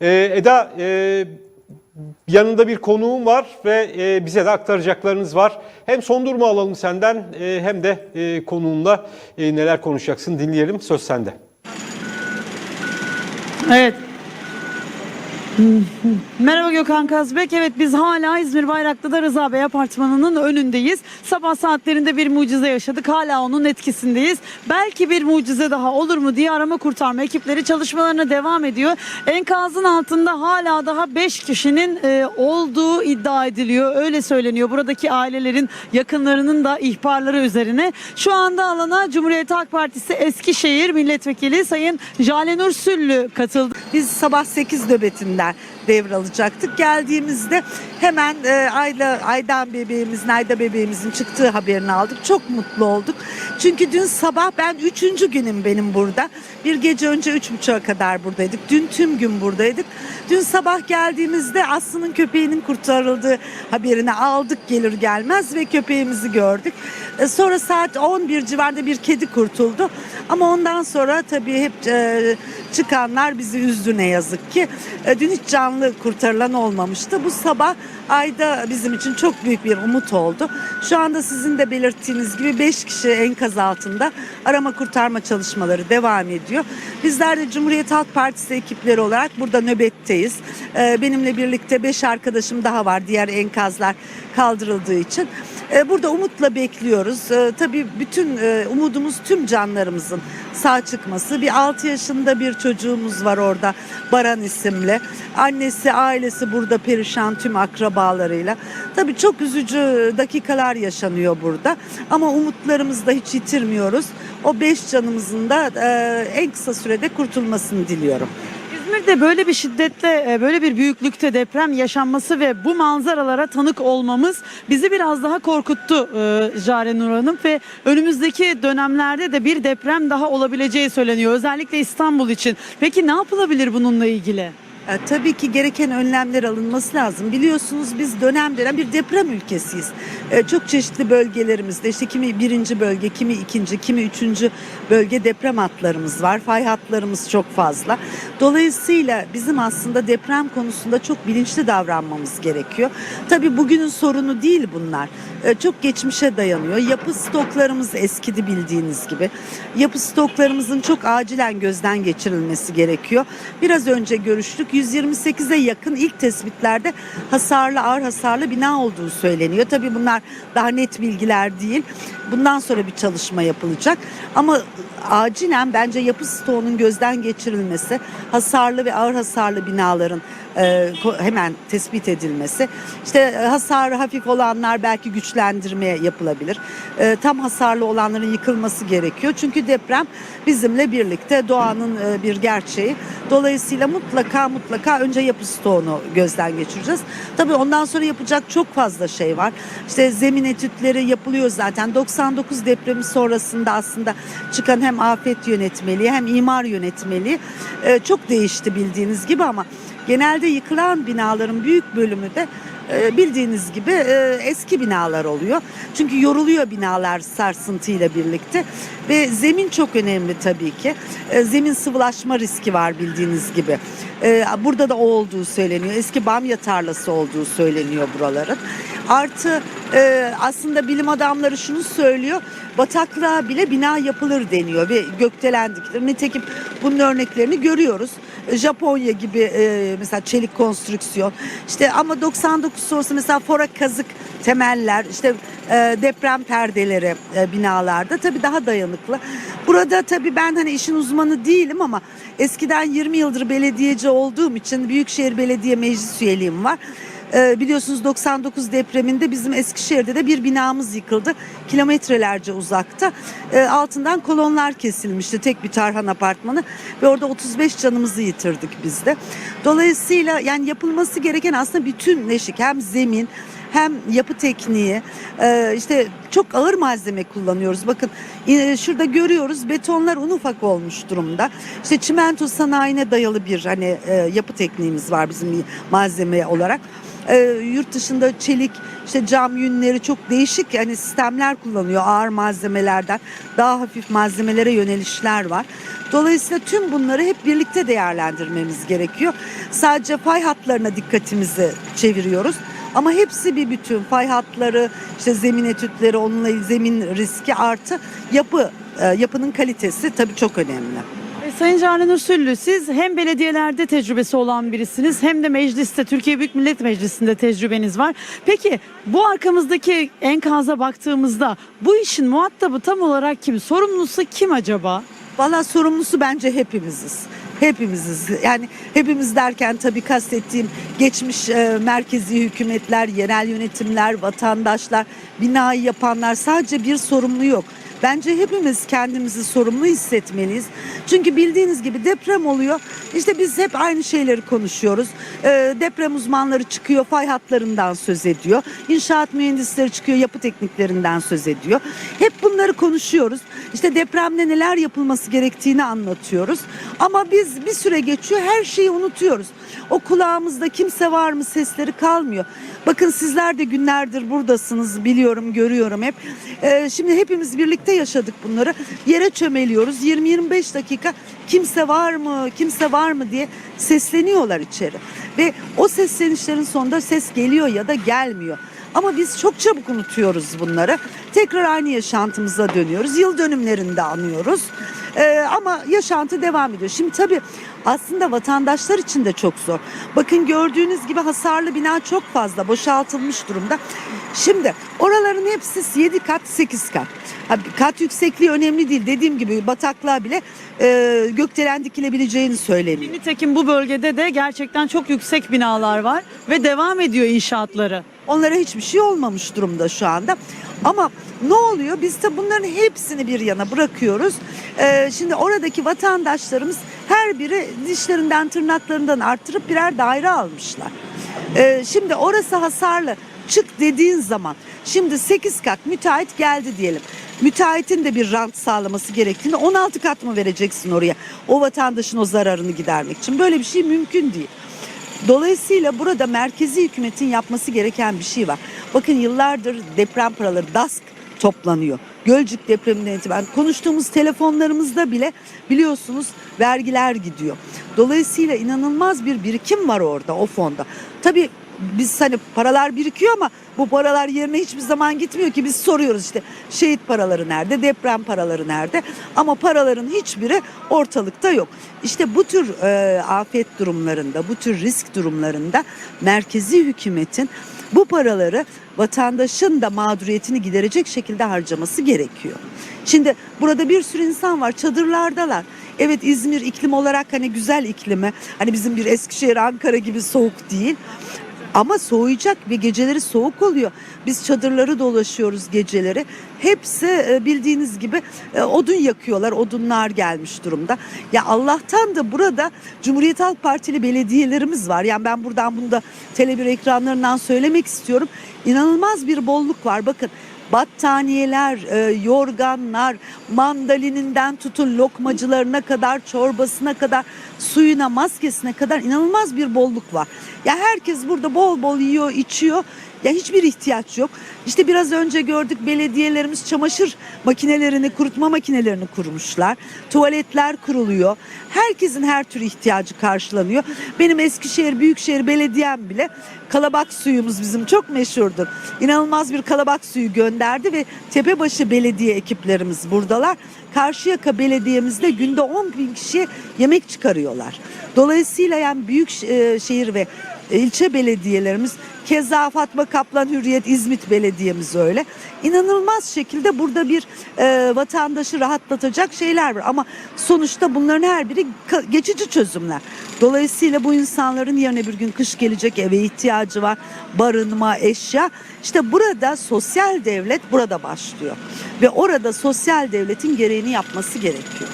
Ee, Eda, e, yanında bir konuğum var ve e, bize de aktaracaklarınız var. Hem son durumu alalım senden e, hem de e, konuğunla e, neler konuşacaksın dinleyelim. Söz sende. Evet. Merhaba Gökhan Kazbek. Evet biz hala İzmir Bayraklı'da Rıza Bey apartmanının önündeyiz. Sabah saatlerinde bir mucize yaşadık. Hala onun etkisindeyiz. Belki bir mucize daha olur mu diye arama kurtarma ekipleri çalışmalarına devam ediyor. Enkazın altında hala daha 5 kişinin e, olduğu iddia ediliyor. Öyle söyleniyor. Buradaki ailelerin yakınlarının da ihbarları üzerine. Şu anda alana Cumhuriyet Halk Partisi Eskişehir Milletvekili Sayın Jalenur Süllü katıldı. Biz sabah 8 nöbetinden devralacaktık. Geldiğimizde hemen e, Ayla Aydan bebeğimizin, Ayda bebeğimizin çıktığı haberini aldık. Çok mutlu olduk. Çünkü dün sabah ben üçüncü günüm benim burada. Bir gece önce üç buçuğa kadar buradaydık. Dün tüm gün buradaydık. Dün sabah geldiğimizde Aslı'nın köpeğinin kurtarıldığı haberini aldık gelir gelmez ve köpeğimizi gördük. E, Sonra saat 11 civarında bir kedi kurtuldu. Ama ondan sonra tabii hep e, çıkanlar bizi üzdü ne yazık ki. E, dün hiç canlı kurtarılan olmamıştı. Bu sabah ayda bizim için çok büyük bir umut oldu. Şu anda sizin de belirttiğiniz gibi 5 kişi enkaz altında arama kurtarma çalışmaları devam ediyor. Bizler de Cumhuriyet Halk Partisi ekipleri olarak burada nöbetteyiz. E, benimle birlikte 5 arkadaşım daha var diğer enkazlar kaldırıldığı için. E, Burada umutla bekliyoruz. E, Tabii bütün e, umudumuz tüm canlarımızın sağ çıkması. Bir 6 yaşında bir çocuğumuz var orada Baran isimli. Annesi, ailesi burada perişan tüm akrabalarıyla. Tabii çok üzücü dakikalar yaşanıyor burada. Ama umutlarımızı da hiç yitirmiyoruz. O 5 canımızın da e, en kısa sürede kurtulmasını diliyorum. İzmir'de böyle bir şiddetle, e, böyle bir büyüklükte deprem yaşanması ve bu manzaralara tanık olmamız bizi biraz daha korkuttu e, Jare Nur Hanım ve önümüzdeki dönemlerde de bir deprem daha olabileceği söyleniyor. Özellikle İstanbul için. Peki ne yapılabilir bununla ilgili? E, Tabii ki gereken önlemler alınması lazım. Biliyorsunuz biz dönem dönem bir deprem ülkesiyiz. E, Çok çeşitli bölgelerimizde işte kimi birinci bölge, kimi ikinci, kimi üçüncü bölge deprem hatlarımız var. Fay hatlarımız çok fazla. Dolayısıyla bizim aslında deprem konusunda çok bilinçli davranmamız gerekiyor. Tabii bugünün sorunu değil bunlar. E, Çok geçmişe dayanıyor. Yapı stoklarımız eskidi bildiğiniz gibi. Yapı stoklarımızın çok acilen gözden geçirilmesi gerekiyor. Biraz önce görüştük. 128'e yakın ilk tespitlerde hasarlı, ağır hasarlı bina olduğu söyleniyor. Tabii bunlar daha net bilgiler değil. Bundan sonra bir çalışma yapılacak. Ama acilen bence yapı stoğunun gözden geçirilmesi, hasarlı ve ağır hasarlı binaların e, hemen tespit edilmesi. İşte e, hasarı hafif olanlar belki güçlendirme yapılabilir. E, tam hasarlı olanların yıkılması gerekiyor. Çünkü deprem bizimle birlikte doğanın bir gerçeği. Dolayısıyla mutlaka mutlaka önce yapı stoğunu gözden geçireceğiz. Tabii ondan sonra yapacak çok fazla şey var. İşte zemin etütleri yapılıyor zaten. 99 depremi sonrasında aslında çıkan hem afet yönetmeliği hem imar yönetmeliği e, çok değişti bildiğiniz gibi ama genelde yıkılan binaların büyük bölümü de e, bildiğiniz gibi e, eski binalar oluyor. Çünkü yoruluyor binalar sarsıntıyla birlikte ve zemin çok önemli tabii ki. E, Zemin sıvılaşma riski var bildiğiniz gibi. E, Burada da o olduğu söyleniyor. Eski bamya tarlası olduğu söyleniyor buraların. Artı e, aslında bilim adamları şunu söylüyor. Bataklığa bile bina yapılır deniyor ve gökdelendikleri. Nitekim bunun örneklerini görüyoruz. Japonya gibi e, mesela çelik konstrüksiyon. İşte ama 99 sonrası mesela fora kazık temeller, işte e, deprem perdeleri e, binalarda tabii daha dayanıklı. Burada tabii ben hani işin uzmanı değilim ama eskiden 20 yıldır belediyeci olduğum için Büyükşehir Belediye Meclis üyeliğim var. Ee, biliyorsunuz 99 depreminde bizim Eskişehir'de de bir binamız yıkıldı. Kilometrelerce uzakta. Ee, altından kolonlar kesilmişti tek bir Tarhan apartmanı ve orada 35 canımızı yitirdik biz de. Dolayısıyla yani yapılması gereken aslında bütünleşik hem zemin hem yapı tekniği e, işte çok ağır malzeme kullanıyoruz. Bakın e, şurada görüyoruz betonlar un ufak olmuş durumda. İşte çimento sanayine dayalı bir hani e, yapı tekniğimiz var bizim malzeme olarak. E, yurt dışında çelik işte cam yünleri çok değişik yani sistemler kullanıyor ağır malzemelerden daha hafif malzemelere yönelişler var. Dolayısıyla tüm bunları hep birlikte değerlendirmemiz gerekiyor. Sadece fay hatlarına dikkatimizi çeviriyoruz. Ama hepsi bir bütün. Fay hatları, işte zemin etütleri, onunla zemin riski artı yapı, e, yapının kalitesi tabii çok önemli. Sayın Calen Usullü siz hem belediyelerde tecrübesi olan birisiniz hem de mecliste Türkiye Büyük Millet Meclisi'nde tecrübeniz var. Peki bu arkamızdaki enkaza baktığımızda bu işin muhatabı tam olarak kim? Sorumlusu kim acaba? Valla sorumlusu bence hepimiziz. Hepimiziz. Yani hepimiz derken tabii kastettiğim geçmiş e, merkezi hükümetler, yerel yönetimler, vatandaşlar, binayı yapanlar sadece bir sorumlu yok. Bence hepimiz kendimizi sorumlu hissetmeliyiz. Çünkü bildiğiniz gibi deprem oluyor. İşte biz hep aynı şeyleri konuşuyoruz. Ee, deprem uzmanları çıkıyor, fay hatlarından söz ediyor. İnşaat mühendisleri çıkıyor, yapı tekniklerinden söz ediyor. Hep bunları konuşuyoruz. İşte depremde neler yapılması gerektiğini anlatıyoruz. Ama biz bir süre geçiyor, her şeyi unutuyoruz. O kulağımızda kimse var mı sesleri kalmıyor. Bakın sizler de günlerdir buradasınız biliyorum, görüyorum hep. Ee, şimdi hepimiz birlikte yaşadık bunları. Yere çömeliyoruz. 20-25 dakika kimse var mı, kimse var mı diye sesleniyorlar içeri. Ve o seslenişlerin sonunda ses geliyor ya da gelmiyor. Ama biz çok çabuk unutuyoruz bunları. Tekrar aynı yaşantımıza dönüyoruz. Yıl dönümlerinde anıyoruz. Ee, ama yaşantı devam ediyor. Şimdi tabii aslında vatandaşlar için de çok zor. Bakın gördüğünüz gibi hasarlı bina çok fazla boşaltılmış durumda. Şimdi oraların hepsi 7 kat 8 kat. Kat yüksekliği önemli değil. Dediğim gibi bataklığa bile e, gökdelen dikilebileceğini söyleniyor. Nitekim bu bölgede de gerçekten çok yüksek binalar var ve devam ediyor inşaatları. Onlara hiçbir şey olmamış durumda şu anda. Ama ne oluyor? Biz de bunların hepsini bir yana bırakıyoruz. Ee, şimdi oradaki vatandaşlarımız her biri dişlerinden tırnaklarından arttırıp birer daire almışlar. Ee, şimdi orası hasarlı. Çık dediğin zaman şimdi 8 kat müteahhit geldi diyelim. Müteahhitin de bir rant sağlaması gerektiğinde 16 kat mı vereceksin oraya? O vatandaşın o zararını gidermek için. Böyle bir şey mümkün değil. Dolayısıyla burada merkezi hükümetin yapması gereken bir şey var. Bakın yıllardır deprem paraları DASK toplanıyor. Gölcük depreminden itibaren konuştuğumuz telefonlarımızda bile biliyorsunuz vergiler gidiyor. Dolayısıyla inanılmaz bir birikim var orada o fonda. Tabii biz hani paralar birikiyor ama bu paralar yerine hiçbir zaman gitmiyor ki biz soruyoruz işte şehit paraları nerede, deprem paraları nerede ama paraların hiçbiri ortalıkta yok. İşte bu tür e, afet durumlarında, bu tür risk durumlarında merkezi hükümetin bu paraları vatandaşın da mağduriyetini giderecek şekilde harcaması gerekiyor. Şimdi burada bir sürü insan var çadırlardalar. Evet İzmir iklim olarak hani güzel iklimi hani bizim bir Eskişehir Ankara gibi soğuk değil. Ama soğuyacak ve geceleri soğuk oluyor. Biz çadırları dolaşıyoruz geceleri. Hepsi e, bildiğiniz gibi e, odun yakıyorlar. Odunlar gelmiş durumda. Ya Allah'tan da burada Cumhuriyet Halk Partili belediyelerimiz var. Yani ben buradan bunu da Tele1 ekranlarından söylemek istiyorum. İnanılmaz bir bolluk var. Bakın battaniyeler, e, yorganlar, mandalininden tutun lokmacılarına kadar, çorbasına kadar, suyuna, maskesine kadar inanılmaz bir bolluk var. Ya herkes burada bol bol yiyor, içiyor. Ya hiçbir ihtiyaç yok. İşte biraz önce gördük belediyelerimiz çamaşır makinelerini, kurutma makinelerini kurmuşlar. Tuvaletler kuruluyor. Herkesin her tür ihtiyacı karşılanıyor. Benim Eskişehir Büyükşehir Belediyem bile kalabak suyumuz bizim çok meşhurdur. İnanılmaz bir kalabak suyu gönderdi ve Tepebaşı Belediye ekiplerimiz buradalar. Karşıyaka Belediye'mizde günde 10 bin kişiye yemek çıkarıyorlar. Dolayısıyla yani büyük e, şehir ve ilçe belediyelerimiz keza Fatma Kaplan Hürriyet İzmit Belediye'miz öyle. İnanılmaz şekilde burada bir e, vatandaşı rahatlatacak şeyler var ama sonuçta bunların her biri geçici çözümler. Dolayısıyla bu insanların yarın bir gün kış gelecek eve ihtiyacı var. Barınma, eşya. İşte burada sosyal devlet burada başlıyor. Ve orada sosyal devletin gereğini yapması gerekiyor.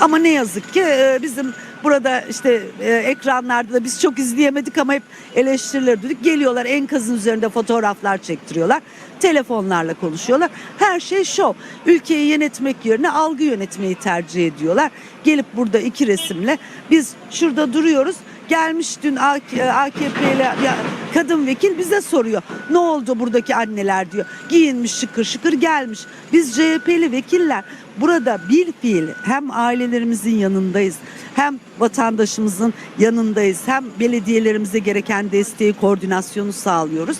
Ama ne yazık ki e, bizim Burada işte e, ekranlarda da biz çok izleyemedik ama hep eleştiriler duyduk. Geliyorlar enkazın üzerinde fotoğraflar çektiriyorlar. Telefonlarla konuşuyorlar. Her şey şov. Ülkeyi yönetmek yerine algı yönetmeyi tercih ediyorlar. Gelip burada iki resimle biz şurada duruyoruz. Gelmiş dün AKP'li ya, kadın vekil bize soruyor. Ne oldu buradaki anneler diyor. Giyinmiş şıkır şıkır gelmiş. Biz CHP'li vekiller burada bir fiil hem ailelerimizin yanındayız hem vatandaşımızın yanındayız hem belediyelerimize gereken desteği koordinasyonu sağlıyoruz.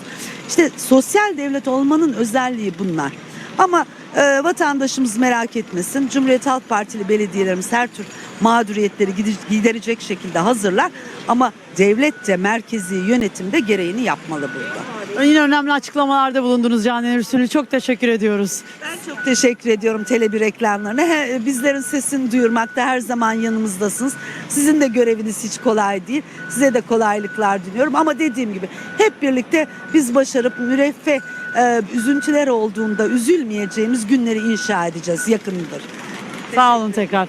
İşte sosyal devlet olmanın özelliği bunlar. Ama e, vatandaşımız merak etmesin. Cumhuriyet Halk Partili belediyelerimiz her tür mağduriyetleri gide- giderecek şekilde hazırlar. Ama devlet de merkezi yönetimde gereğini yapmalı burada. Yine önemli açıklamalarda bulundunuz Canan Ürsülü. Çok teşekkür ediyoruz. Ben çok teşekkür ediyorum Tele1 reklamlarına. He, bizlerin sesini duyurmakta her zaman yanımızdasınız. Sizin de göreviniz hiç kolay değil. Size de kolaylıklar diliyorum. Ama dediğim gibi hep birlikte biz başarıp müreffeh e, üzüntüler olduğunda üzülmeyeceğimiz günleri inşa edeceğiz. Yakındır. Sağ olun tekrar.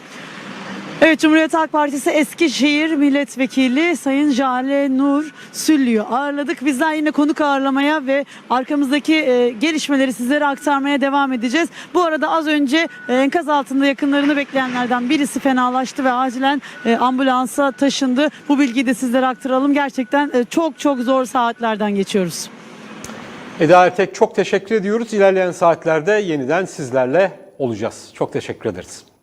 Evet Cumhuriyet Halk Partisi Eskişehir Milletvekili Sayın Jale Nur Süllü'yü ağırladık. Bizler yine konuk ağırlamaya ve arkamızdaki e, gelişmeleri sizlere aktarmaya devam edeceğiz. Bu arada az önce e, enkaz altında yakınlarını bekleyenlerden birisi fenalaştı ve acilen e, ambulansa taşındı. Bu bilgiyi de sizlere aktaralım. Gerçekten e, çok çok zor saatlerden geçiyoruz. Eda Ertek çok teşekkür ediyoruz. İlerleyen saatlerde yeniden sizlerle olacağız. Çok teşekkür ederiz.